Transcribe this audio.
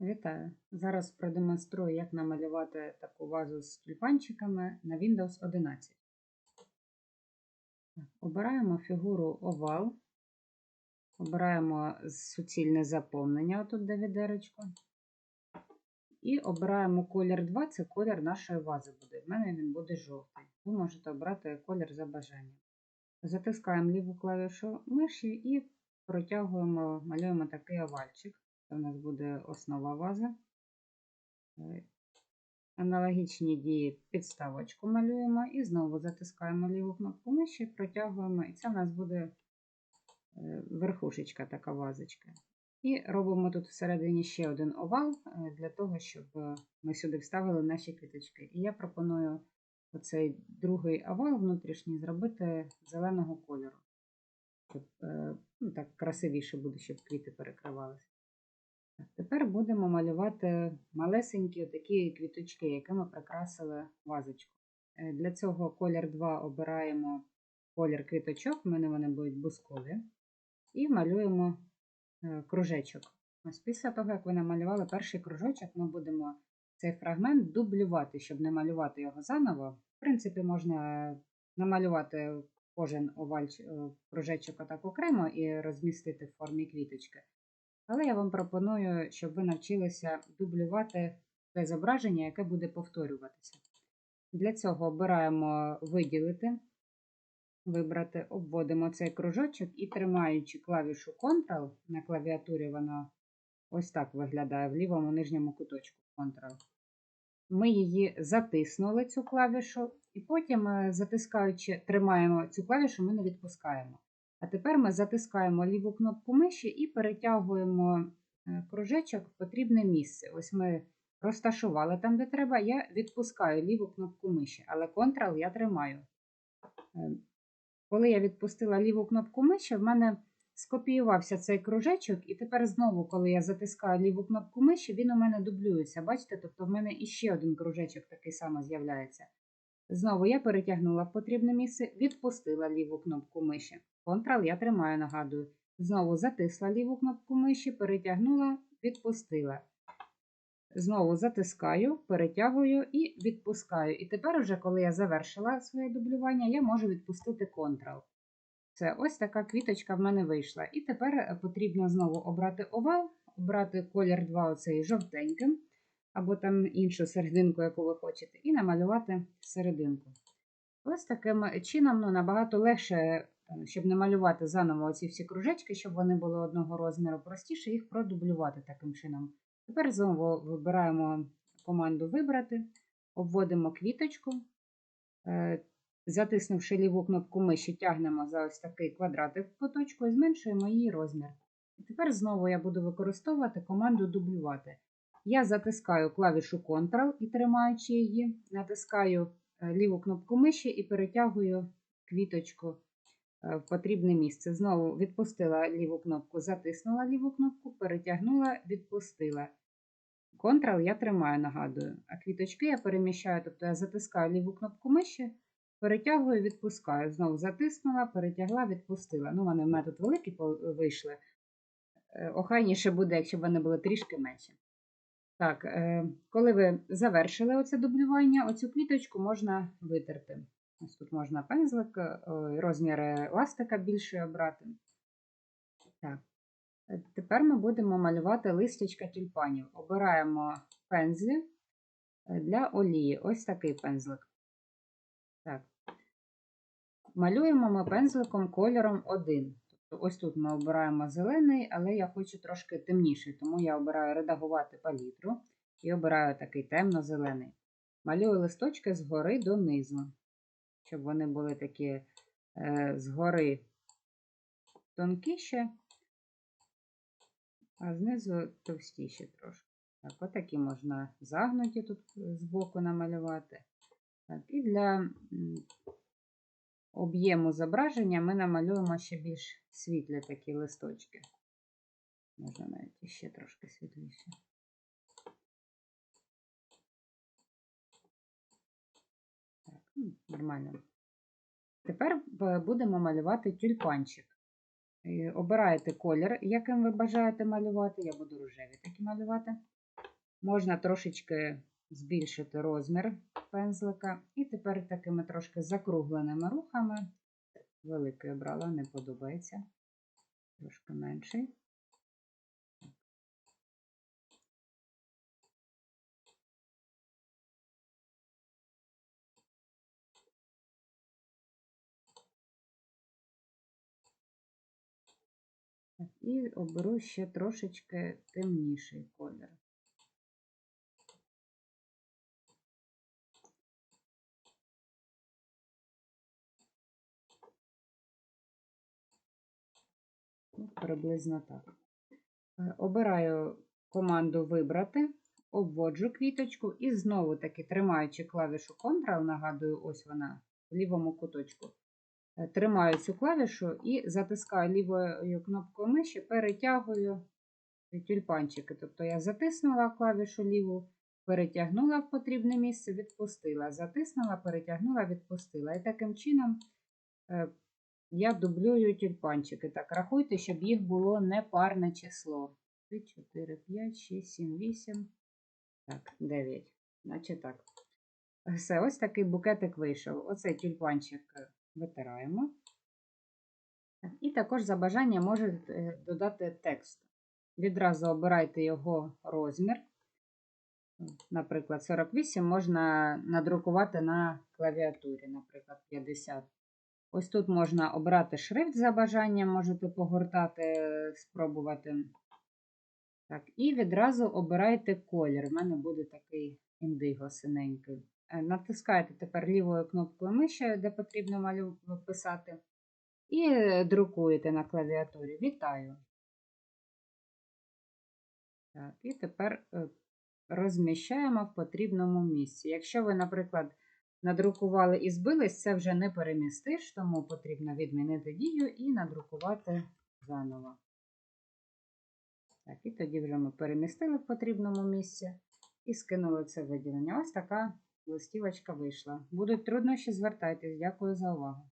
Вітаю! Зараз продемонструю, як намалювати таку вазу з тюльпанчиками на Windows 11. Обираємо фігуру овал, обираємо суцільне заповнення, отут де відеречко. І обираємо колір 2, це колір нашої вази буде. В мене він буде жовтий. Ви можете обрати колір за бажанням. Затискаємо ліву клавішу миші і протягуємо, малюємо такий овальчик. Це у нас буде основа вази. Аналогічні дії підставочку малюємо і знову затискаємо ліву кнопку миші, протягуємо, і це у нас буде е, верхушечка така вазочка. І робимо тут всередині ще один овал е, для того, щоб е, ми сюди вставили наші квіточки. І я пропоную оцей другий овал внутрішній зробити зеленого кольору. Щоб ну, так красивіше буде, щоб квіти перекривалися. Тепер будемо малювати малесенькі такі квіточки, якими прикрасили вазочку. Е, Для цього колір 2 обираємо колір квіточок, в мене вони будуть бускові, і малюємо е, кружечок. Ось після того, як ви намалювали перший кружочок, ми будемо цей фрагмент дублювати, щоб не малювати його заново. В принципі, можна намалювати кожен овальч, е, кружечок отак окремо і розмістити в формі квіточки. Але я вам пропоную, щоб ви навчилися дублювати те зображення, яке буде повторюватися. Для цього обираємо виділити, вибрати, обводимо цей кружочок і тримаючи клавішу Ctrl, на клавіатурі вона ось так виглядає в лівому нижньому куточку Ctrl. Ми її затиснули, цю клавішу, і потім, е, затискаючи, тримаємо цю клавішу, ми не відпускаємо. А тепер ми затискаємо ліву кнопку миші і перетягуємо е, кружечок в потрібне місце. Ось ми розташували там, де треба. Я відпускаю ліву кнопку миші, але Ctrl я тримаю. Е, Коли я відпустила ліву кнопку миші, в мене скопіювався цей кружечок, і тепер знову, коли я затискаю ліву кнопку миші, він у мене дублюється. Бачите, тобто в мене іще один кружечок такий самий з'являється. Знову я перетягнула в потрібне місце, відпустила ліву кнопку миші. Ctrl я тримаю, нагадую. Знову затисла ліву кнопку миші, перетягнула, відпустила. Знову затискаю, перетягую і відпускаю. І тепер, уже, коли я завершила своє дублювання, я можу відпустити Ctrl. Це ось така квіточка в мене вийшла. І тепер е, потрібно знову обрати овал, обрати колір 2 оцей жовтеньким, або там іншу серединку, яку ви хочете, і намалювати серединку. Ось таким чином ну, набагато легше, щоб не малювати заново оці всі кружечки, щоб вони були одного розміру, простіше їх продублювати таким чином. Тепер знову вибираємо команду Вибрати, обводимо квіточку, е, затиснувши ліву кнопку миші, тягнемо за ось такий квадратик в куточку і зменшуємо її розмір. І тепер знову я буду використовувати команду Дублювати. Я затискаю клавішу Ctrl і тримаючи її, натискаю е, ліву кнопку миші і перетягую квіточку е, в потрібне місце. Знову відпустила ліву кнопку, затиснула ліву кнопку, перетягнула, відпустила. Ctrl я тримаю, нагадую. А квіточки я переміщаю, тобто я затискаю ліву кнопку миші, перетягую, відпускаю. Знову затиснула, перетягла, відпустила. Ну, вони в мене тут великі вийшли. Е, Охайніше буде, якщо б вони були трішки менші. Так, е, коли ви завершили оце дублювання, оцю квіточку можна витерти. Ось тут можна пензлик, е, ой, розмір ластика більший обрати. Так. Е, Тепер ми будемо малювати листячка тюльпанів. Обираємо пензлі е, для олії. Ось такий пензлик. Так. Малюємо ми пензликом кольором 1. Тобто ось тут ми обираємо зелений, але я хочу трошки темніший, тому я обираю редагувати палітру і обираю такий темно-зелений. Малюю листочки згори донизу, щоб вони були такі е, згори тонкіші, а знизу товстіші трошки. Так, отакі можна загнуті тут е, збоку намалювати. Так, і для об'єму зображення ми намалюємо ще більш світлі такі листочки. Можна навіть ще трошки світліше. Нормально. Тепер будемо малювати тюльпанчик. Е, Обираєте колір, яким ви бажаєте малювати. Я буду рожеві такі малювати. Можна трошечки збільшити розмір пензлика. І тепер такими трошки закругленими рухами. Великий обрала, не подобається. Трошки менший. І оберу ще трошечки темніший колір. Ну, приблизно так. Е, Обираю команду Вибрати, обводжу квіточку і знову таки тримаючи клавішу Ctrl, нагадую, ось вона в лівому куточку. Тримаю цю клавішу і затискаю лівою кнопкою миші, перетягую тюльпанчики. Тобто я затиснула клавішу ліву, перетягнула в потрібне місце, відпустила, затиснула, перетягнула, відпустила. І таким чином е, я дублюю тюльпанчики. Так, рахуйте, щоб їх було непарне число. 3, 4, 5, 6, 7, 8. Так, 9. Значить так. Все, ось такий букетик вийшов. Оцей тюльпанчик витираємо. І також за бажання можете додати текст. Відразу обирайте його розмір. Наприклад, 48 можна надрукувати на клавіатурі, наприклад, 50. Ось тут можна обрати шрифт за бажанням, можете погортати, спробувати. Так, І відразу обирайте колір. У мене буде такий індиго синенький. Е, Натискаєте тепер лівою кнопкою миші, де потрібно малю писати, і друкуєте на клавіатурі. Вітаю. Так, І тепер е, розміщаємо в потрібному місці. Якщо ви, наприклад, надрукували і збились, це вже не перемістиш, тому потрібно відмінити дію і надрукувати заново. Так, і тоді вже ми перемістили в потрібному місці і скинули це виділення. Ось така листівочка вийшла. Будуть труднощі, звертайтесь. Дякую за увагу.